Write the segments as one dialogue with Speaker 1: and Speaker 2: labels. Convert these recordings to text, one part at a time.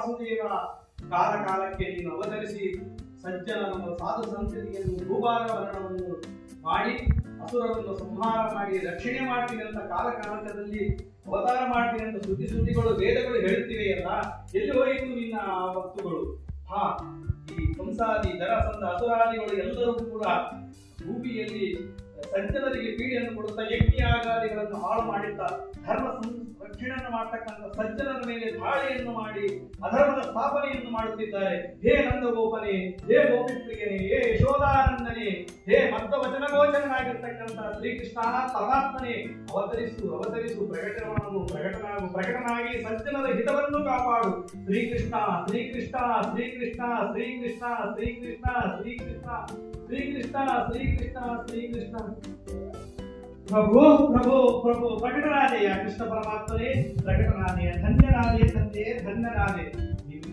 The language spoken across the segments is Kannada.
Speaker 1: ವಾಸುದೇವ ಕಾಲ ಕಾಲಕ್ಕೆ ನೀನು ಅವತರಿಸಿ ಸಜ್ಜನರನ್ನು ಸಾಧು ಸಂತತಿಯನ್ನು ಭೂಭಾಗ ವರ್ಣವನ್ನು ಮಾಡಿ, ಅಸುರರನ್ನು ಸಂಹಾರ ಮಾಡಿ, ರಕ್ಷಣೆ ಮಾಡ್ತೀನಿ ಅಂತ ಕಾಲ ಕಾಲಕದಲ್ಲಿ ಅವತಾರ ಮಾಡ್ತೀನಿ ಅಂತ ಸುದ್ದಿ ಸುದ್ದಿಗಳು, ವೇದಗಳು ಹೇಳುತ್ತಿವೆಯಲ್ಲ ಎಲ್ಲಿ ಹೋಯಿತು ನಿನ್ನ ಆ ವಸ್ತುಗಳು? ಹಾ, ಈ ಕಂಸಾದಿ ದರಸಂದ, ಅಸುರಾದಿಗಳು ಎಲ್ಲರೂ ಕೂಡ ಭೂಮಿಯಲ್ಲಿ ಸಜ್ಜನರಿಗೆ ಪೀಡೆಯನ್ನು ಕೊಡುತ್ತಾ ಯಜ್ಞಾಗಾದಿಗಳನ್ನು ಹಾಳು ಮಾಡುತ್ತಾ ಧರ್ಮ ರಕ್ಷಣೆಯನ್ನು ಮಾಡ್ತಕ್ಕಂಥ ಸಜ್ಜನರ ಮೇಲೆ ದಾಳಿಯನ್ನು ಮಾಡಿ, ಅಧರ್ಮದ ಸ್ಥಾಪನೆಯನ್ನು ಮಾಡುತ್ತಿದ್ದಾರೆ. ಹೇ ನಂದಗೋಪನೆ, ಹೇ ಗೋಪಿಪ್ರಿಯನೇ ಹೇ ಯಶೋಧಾನಂದನೆ ಹೇ ಮತ್ತ ವಚನ ಗೋಚರನಾಗಿರ್ತಕ್ಕಂಥ ಶ್ರೀಕೃಷ್ಣ ಪರಮಾತ್ಮನೇ, ಅವತರಿಸು ಅವತರಿಸು ಪ್ರಕಟನವನ್ನು ಪ್ರಕಟನಾಗು ಸಜ್ಜನರ ಹಿತವನ್ನು ಕಾಪಾಡು. ಶ್ರೀಕೃಷ್ಣ ಶ್ರೀಕೃಷ್ಣ ಶ್ರೀಕೃಷ್ಣ ಶ್ರೀಕೃಷ್ಣ ಶ್ರೀಕೃಷ್ಣ ಶ್ರೀಕೃಷ್ಣ ಶ್ರೀಕೃಷ್ಣ ಶ್ರೀಕೃಷ್ಣ ಶ್ರೀಕೃಷ್ಣ. ಪ್ರಭು ಪ್ರಭು ಪ್ರಭು ಪ್ರಕಟನಾದೆಯ ಕೃಷ್ಣ ಪರಮಾತ್ಮನೇ ಪ್ರಕಟನಾದೆಯ ಧನ್ಯನಾದೆ ತಂದೆಯೇ ಧನ್ಯನಾದೆ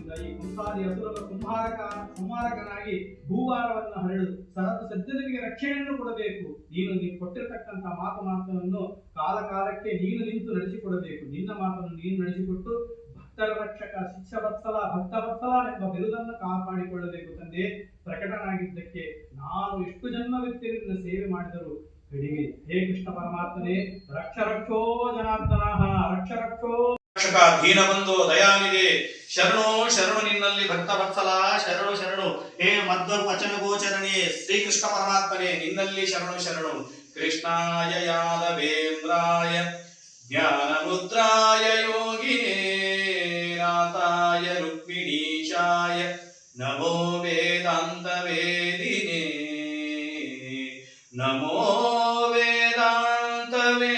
Speaker 1: ನಿನ್ನಿಂದ ಈ ಕುಮಾರಕನಾಗಿ ಸಂಹಾರಕ ಕುಮಾರಕನಾಗಿ ಭೂವಾರವನ್ನು ಹರಡು, ಸರತ್ ಸಜ್ಜನಿಗೆ ರಕ್ಷಣೆಯನ್ನು ಕೊಡಬೇಕು. ನೀನು ನೀನು ಕೊಟ್ಟಿರತಕ್ಕಂಥ ಮಾತು ಮಾತನನ್ನು ಕಾಲ ಕಾಲಕ್ಕೆ ನೀನು ನಿಂತು ನಡೆಸಿಕೊಡಬೇಕು. ನಿನ್ನ ಮಾತನ್ನು ನೀನು ನಡೆಸಿಕೊಟ್ಟು ಭಕ್ತರ ರಕ್ಷಕ ಶಿಷ್ಯವತ್ಸಲ ಭಕ್ತವತ್ಸಲ ಎಂಬ ಬಿರುದನ್ನು ಕಾಪಾಡಿಕೊಳ್ಳಬೇಕು ತಂದೆ. ಪ್ರಕಟನಾಗಿದ್ದಕ್ಕೆ ನಾನು ಎಷ್ಟು ವ್ಯಕ್ತಿಯಿಂದ ಸೇವೆ ಮಾಡಿದರು ಕಡಿಮೆ. ಹೇ ಕೃಷ್ಣ ಪರಮಾತ್ಮನೇ ರಕ್ಷ ರಕ್ಷೋ ಜನಾರ್ದನ ರಕ್ಷ ರಕ್ಷೋ
Speaker 2: ರಕ್ಷಕ, ದೀನಬಂಧು, ದಯಾನಿಧಿ ಶರಣು ಶರಣು ನಿನ್ನಲ್ಲಿ ಭಕ್ತ ಬತ್ಸಲ ಶರಣು ಶರಣು. ಹೇ ಮದ್ದು ವಚನ ಗೋಚರಣೆ, ಶ್ರೀಕೃಷ್ಣ ಪರಮಾತ್ಮನೇ, ನಿನ್ನಲ್ಲಿ ಶರಣು ಶರಣು. ಕೃಷ್ಣಾಯ ಯಾದವೇಂದ್ರಾಯ ಜ್ಞಾನ ಮುದ್ರಾಯ ಯೋಗಿನೇ ನಾಥಾಯ ರುಕ್ಮಿಣೀಶಾಯ, ನಮೋ ವೇದಾಂತ ವೇದಿನೇ ನಮೋ ವೇದಾಂತ ವೇದಿನೇ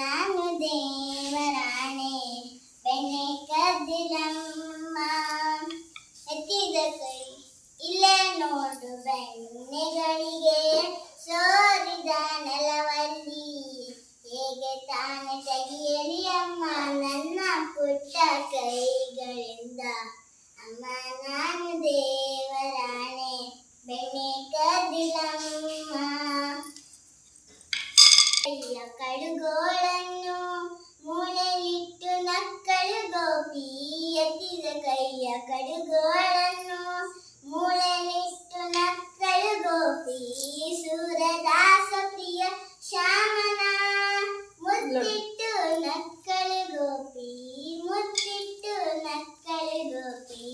Speaker 3: ಇಲ್ಲೇ ನೋಡು ಬೆಣ್ಣೆಗಳಿಗೆ ಸೋರಿದ ನೆಲವಲ್ಲಿ ಹೇಗೆ ತಾನೆ ತೆಗೆಯಲಿ ಅಮ್ಮ ನನ್ನ ಪುಟ್ಟ ಕೈಗಳಿಂದ ಅಮ್ಮ ನಾನು ದೇವರಾಣೆ ಬೆಣ್ಣೆ ಕದ್ದಿಲಮ್ಮ ಕೈಯ ಕಡುಗೋಳನ್ನು ಮೂಲೆಲಿಟ್ಟು ನಕ್ಕಳು ಗೋಪಿ ಎತ್ತಿದ ಕೈಯ ಕಡುಗೋಳನ್ನು ಮೂಲೆಲಿಟ್ಟು ನಕ್ಕಳು ಗೋಪಿ ಗೋಪಿ ಸೂರದಾಸ ಪ್ರಿಯ ಶ್ಯಾಮನ ಮುತ್ತಿಟ್ಟು ನಕ್ಕಳು ಗೋಪಿ ಮುತ್ತಿಟ್ಟು ನಕ್ಕಳು ಗೋಪಿ